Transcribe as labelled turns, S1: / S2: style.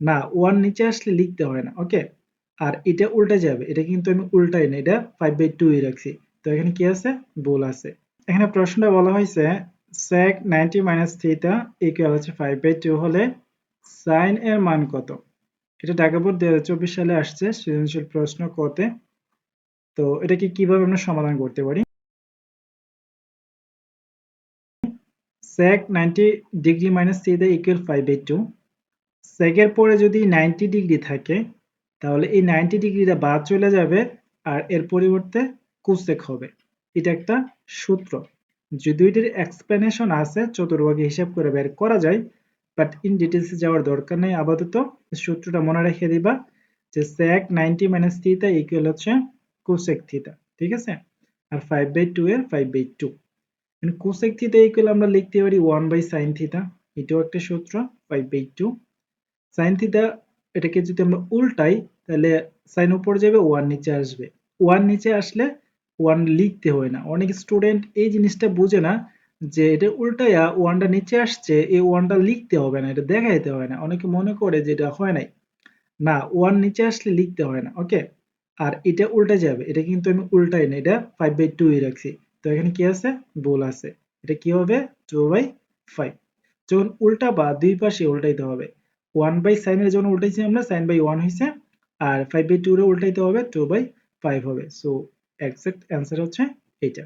S1: না ওয়ান নিচে আসলে লিখতে হয় না ওকে আর এটা উল্টে যাবে, এটা কিন্তু আমি উল্টাই না, এটা ফাইভ বাই টু রাখছি। তো এখানে কি আছে? ভুল আছে। এখানে প্রশ্নটা বলা হয়েছে, sec 90 মাইনাস থিটা ইকুয়াল হচ্ছে ফাইভ বাই টু হলে সাইন এর মান কত? এটা ঢাকা বোর্ড দুই সালে আসছে, সৃজনশীল প্রশ্ন কতে তো এটাকে কীভাবে আমরা সমাধান করতে পারি? sec 90 degree minus theta equal five by two সেকের পরে যদি 90 ডিগ্রি থাকে, তাহলে এই 90 ডিগ্রিটা বাদ চলে যাবে আর এর পরিবর্তে কুসেক হবে। এটা একটা সূত্র। যে দুইটির এক্সপ্লেনেশন আছে, চতুর্ভাগে হিসাব করে বের করা যায় বাট ইন ডিটেলসে যাওয়ার দরকার নেই। আপাতত সূত্রটা মনে রেখে দিবা যে sec 90 মাইনাস থিটা ইকুয়াল হচ্ছে কোসেক থিটা ঠিক আছে? আর 5 বাই 2 এর 5 বাই 2 এন্ড কোসেক থিটা ইকুয়াল আমরা লিখতে পারি 1 বাই sin থিটা এটাও একটা সূত্র 5 বাই 2 sin থিটা এটাকে যদি আমরা উল্টাই, তাহলে sin উপর যাবে 1 নিচে আসবে। 1 নিচে আসলে 1 লিখতে হয় না। অনেক স্টুডেন্ট এই জিনিসটা বুঝে না যে এটা উল্টাইয়া ওয়ানটা নিচে আসছে, এই ওয়ানটা লিখতে হবে না, এটা দেখাইতে হয় না। অনেকে মনে করে যে এটা হয় নাই। না ওয়ান নিচে আসলে লিখতে হয় না ওকে আর এটা উল্টা যাবে, এটা কিন্তু আমি উল্টাই না, এটা ফাইভ বাই টু রাখছি। তো এখানে কি আছে? ভুল আছে। এটা কি হবে? টু বাই ফাইভ যখন উল্টা বা দুই পাশে উল্টাইতে হবে। ওয়ান বাই সাইনের যখন উল্টাইছি আমরা সাইন বাই ওয়ান হয়েছে আর ফাইভ বাই টু রে উল্টাইতে হবে টু বাই ফাইভ হবে। সো এক্সাক্ট অ্যান্সার হচ্ছে এইটা।